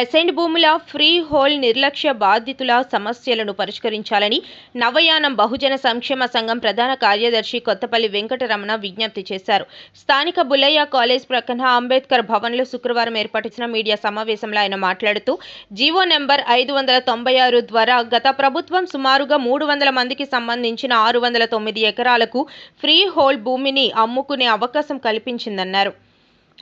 Assigned భూముల free hold నిర్లక్ష్య బాధితుల సమస్యలను పరిష్కరించాలని నవయానం బహుజన సంక్షేమ సంఘం ప్రధాన కార్యదర్శి కొత్తపల్లి వెంకటరమణ విజ్ఞప్తి చేశారు. స్థానిక బుల్లయ్య కాలేజ్ ప్రక్కన అంబేద్కర్ భవన్లో శుక్రవారం ఏర్పాటించిన మీడియా సమావేశంలో ఆయన మాట్లాడుతూ జీవో నెంబర్ ఐదు వందల తొంభై ఆరు ద్వారా గత ప్రభుత్వం సుమారుగా మూడు వందల మందికి సంబంధించిన ఆరు వందల తొమ్మిది ఎకరాలకు ఫ్రీ హోల్డ్ భూమిని అమ్ముకునే అవకాశం కల్పించిందన్నారు.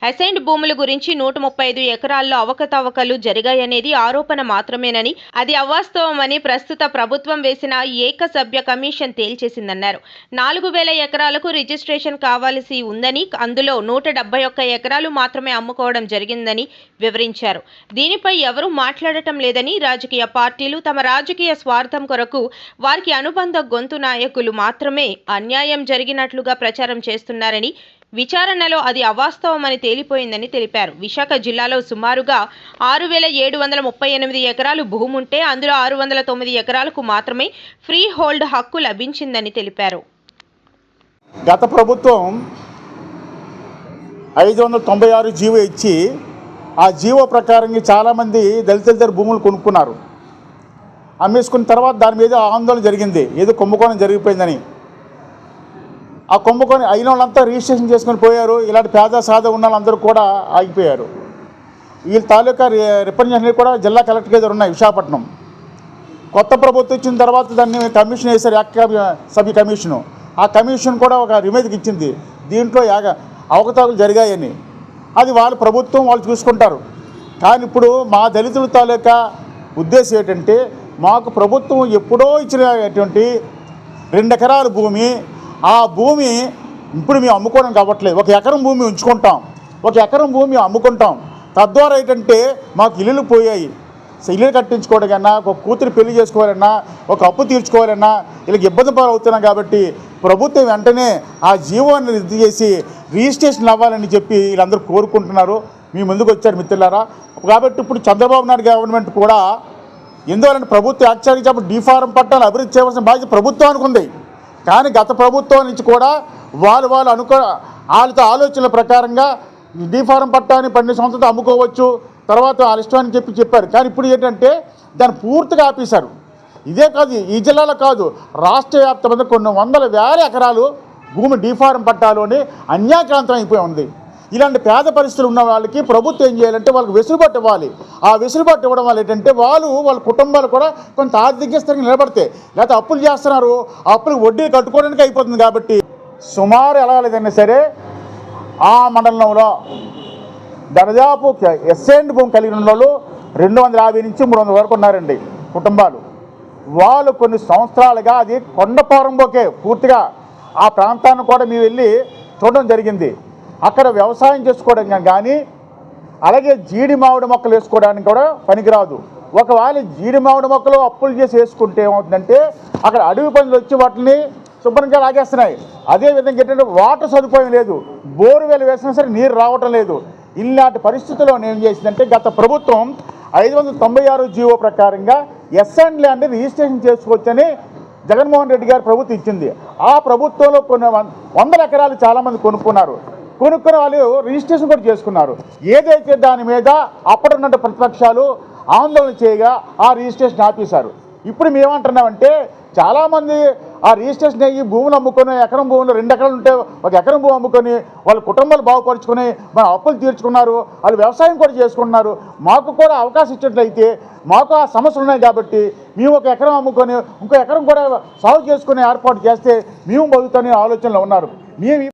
అసైన్డ్ భూముల గురించి నూట ముప్పై ఐదు ఎకరాల్లో అవకతవకలు జరిగాయనేది ఆరోపణ మాత్రమేనని అది అవాస్తవమని ప్రస్తుత ప్రభుత్వం వేసిన ఏకసభ్య కమిషన్ తేల్చేసిందన్నారు. నాలుగు వేల ఎకరాలకు రిజిస్ట్రేషన్ కావాల్సి ఉందని అందులో నూట డెబ్బై ఒక్క ఎకరాలు మాత్రమే అమ్ముకోవడం జరిగిందని వివరించారు. దీనిపై ఎవరూ మాట్లాడటం లేదని రాజకీయ పార్టీలు తమ రాజకీయ స్వార్థం కొరకు వారికి అనుబంధ గొంతు నాయకులు మాత్రమే అన్యాయం జరిగినట్లుగా ప్రచారం చేస్తున్నారని విచారణలో అది అవాస్తవమని తేలిపోయిందని తెలిపారు. విశాఖ జిల్లాలో సుమారుగా ఆరు వేల ఏడు వందల ముప్పై ఎనిమిది ఎకరాలు భూమి ఉంటే అందులో ఆరు వందల తొమ్మిది ఎకరాలకు మాత్రమే ఫ్రీ హోల్డ్ హక్కు లభించిందని తెలిపారు. గత ప్రభుత్వం ఐదు వందల తొంభై ఆరు జీవో ఇచ్చి ఆ జీవో ప్రకారంగా చాలామంది దళితుల దగ్గర భూములు కొనుక్కున్నారు. అమ్మేసుకున్న తర్వాత దాని మీద ఆందోళన జరిగింది. ఏదో కుంభకోణం జరిగిపోయిందని. ఆ కుంభకోణం అయిన వాళ్ళంతా రిజిస్ట్రేషన్ చేసుకొని పోయారు. ఇలాంటి పేద సాధ ఉన్న వాళ్ళందరూ కూడా ఆగిపోయారు. వీళ్ళ తాలూకా రి- రిప్రజెంటేటివ్ కూడా జిల్లా కలెక్టర్ దగ్గర ఉన్నాయి విశాఖపట్నం. కొత్త ప్రభుత్వం ఇచ్చిన తర్వాత దాన్ని కమిషన్ వేశారు యాక్ సభ్య కమిషను. ఆ కమిషన్ కూడా ఒక రిమేజ్కి ఇచ్చింది. దీంట్లో యాగ అవకతవకలు జరిగాయని. అది వాళ్ళ ప్రభుత్వం వాళ్ళు చూసుకుంటారు. కానీ ఇప్పుడు మా దళితుల తాలూకా ఉద్దేశం ఏంటంటే మాకు ప్రభుత్వం ఎప్పుడో ఇచ్చినటువంటి రెండెకరాల భూమి ఆ భూమి ఇప్పుడు మేము అమ్ముకోవడం కావట్లేదు. ఒక ఎకరం భూమి ఉంచుకుంటాం. ఒక ఎకరం భూమి అమ్ముకుంటాం. తద్వారా ఏంటంటే మాకు ఇల్లులు పోయాయి. ఇల్లు కట్టించుకోవడానికన్నా ఒక కూతురు పెళ్ళి చేసుకోవాలన్నా ఒక అప్పు తీర్చుకోవాలన్నా వీళ్ళకి ఇబ్బంది పాలవుతున్నాం కాబట్టి ప్రభుత్వం వెంటనే ఆ జీవోని రద్దు చేసి రిజిస్ట్రేషన్ అవ్వాలని చెప్పి వీళ్ళందరూ కోరుకుంటున్నారు. మీ ముందుకు వచ్చారు మిత్రులారా. కాబట్టి ఇప్పుడు చంద్రబాబు నాయుడు గవర్నమెంట్ కూడా ఎందువలంటే ప్రభుత్వం యాక్చువల్గా చెప్పి డిఫారం పట్టాలు అభివృద్ధి చేయవలసిన బాధ్యత ప్రభుత్వానికి ఉంది కానీ గత ప్రభుత్వం నుంచి కూడా వాళ్ళు వాళ్ళు అనుకో వాళ్ళతో ఆలోచనల ప్రకారంగా డిఫారం పట్టాన్ని పన్నెండు సంవత్సరాలు అమ్ముకోవచ్చు తర్వాత వాళ్ళ ఇష్టాన్ని చెప్పి చెప్పారు. కానీ ఇప్పుడు ఏంటంటే దాన్ని పూర్తిగా ఆపేశారు. ఇదే కాదు ఈ జిల్లాలో కాదు రాష్ట్ర వ్యాప్తంగా కొన్ని వందల వేల ఎకరాలు భూమి డిఫారం పట్టాలోని అన్యాక్రాంతం అయిపోయి ఉంది. ఇలాంటి పేద పరిస్థితులు ఉన్న వాళ్ళకి ప్రభుత్వం ఏం చేయాలంటే వాళ్ళకి వెసులుబాటు ఇవ్వాలి. ఆ వెసులుబాటు ఇవ్వడం వల్ల ఏంటంటే వాళ్ళు వాళ్ళ కుటుంబాలు కూడా కొంత ఆర్థిక స్థిరంగా నిలబడతాయి లేకపోతే అప్పులు చేస్తున్నారు అప్పులు వడ్డీ కట్టుకోవడానికి అయిపోతుంది కాబట్టి సుమారు ఎలా లేదన్నా సరే ఆ మండలంలో దాదాపు ఎస్ఎండ్ భూమి కలిగిన వాళ్ళు రెండు వందల యాభై నుంచి మూడు వందల వరకు ఉన్నారండి కుటుంబాలు. వాళ్ళు కొన్ని సంవత్సరాలుగా అది కొండపోరంబోకే పూర్తిగా ఆ ప్రాంతాన్ని కూడా మేము వెళ్ళి చూడడం జరిగింది. అక్కడ వ్యవసాయం చేసుకోవడం కానీ అలాగే జీడి మామిడి మొక్కలు వేసుకోవడానికి కూడా పనికిరాదు. ఒకవేళ జీడి మామిడి మొక్కలు అప్పులు చేసి వేసుకుంటే ఏమవుతుందంటే అక్కడ అడవి పనులు వచ్చి వాటిని శుభ్రంగా లాగేస్తున్నాయి. అదేవిధంగా ఏంటంటే వాటర్ సదుపాయం లేదు. బోరువేలు వేసినా సరే నీరు రావటం లేదు. ఇలాంటి పరిస్థితుల్లో ఏం చేసిందంటే గత ప్రభుత్వం ఐదు వందల తొంభై ఆరు జీవో ప్రకారంగా ఎస్ అండ్ ల్యాండ్ రిజిస్ట్రేషన్ చేసుకోవచ్చని జగన్మోహన్ రెడ్డి గారి ప్రభుత్వం ఇచ్చింది. ఆ ప్రభుత్వంలో కొన్ని వందల ఎకరాలు చాలామంది కొనుక్కున్నారు. కొనుక్కున్న వాళ్ళు రిజిస్ట్రేషన్ కూడా చేసుకున్నారు. ఏదైతే దాని మీద అప్పుడున్న ప్రతిపక్షాలు ఆందోళన చేయగా ఆ రిజిస్ట్రేషన్ ఆపేశారు. ఇప్పుడు మేమంటున్నామంటే చాలామంది ఆ రిజిస్ట్రేషన్ అయ్యి భూములు అమ్ముకొని ఎకరం భూములు రెండు ఎకరాలు ఉంటే ఒక ఎకరం భూమి అమ్ముకొని వాళ్ళ కుటుంబాలు బాగుపరుచుకొని మన అప్పులు తీర్చుకున్నారు వాళ్ళు వ్యవసాయం కూడా చేసుకున్నారు మాకు కూడా అవకాశం ఇచ్చినట్లయితే మాకు ఆ సమస్యలు ఉన్నాయి కాబట్టి మేము ఒక ఎకరం అమ్ముకొని ఇంకో ఎకరం కూడా సాగు చేసుకునే ఏర్పాటు చేస్తే మేము బతుకుతానే ఆలోచనలో ఉన్నారు. మేము